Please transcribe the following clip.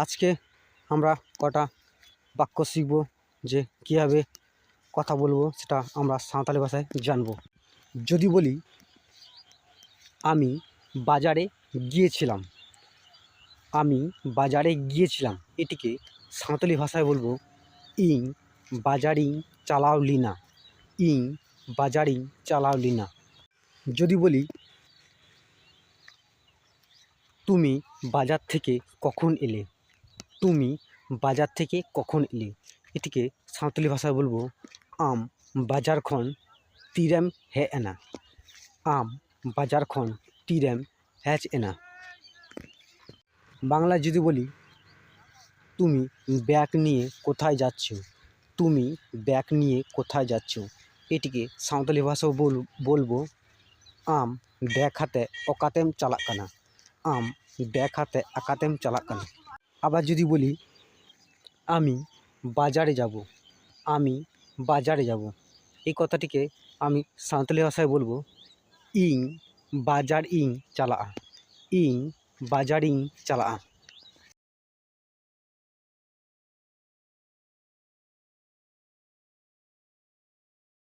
আজকে আমরা কটা বাক্য শিখব যে কীভাবে কথা বলব সেটা আমরা সাঁওতালি ভাষায় জানব। যদি বলি, আমি বাজারে গিয়েছিলাম। আমি বাজারে গিয়েছিলাম। এটিকে সাঁওতালি ভাষায় বলব, ইং বাজারিং চালাওলি না। ইং বাজারিং চালাওলি না। যদি বলি, তুমি বাজার থেকে কখন এলে? তুমি বাজার থেকে কখন এলে? এটিকে সাঁওতালি ভাষায় বলব, আম বাজার খন তিরেম হে এনা। আম বাজার খন তিরেম হ্যাচ এনা। বাংলায় যদি বলি, তুমি ব্যাগ নিয়ে কোথায় যাচ্ছ? তুমি ব্যাগ নিয়ে কোথায় যাচ্ছ? এটিকে সাঁওতালি ভাষাও বল, বলব, আম ব্যাগ হাতে অকাতেম চালাক কানা আম ব্যাগ হাতে আকাতেম চালাক কানা আবার যদি বলি, আমি বাজারে যাব, আমি বাজারে যাব। এই কথাটিকে আমি সাঁওতালি ভাষায় বলব, ইং বাজার ইং চালা ইং বাজার ইং চালাአ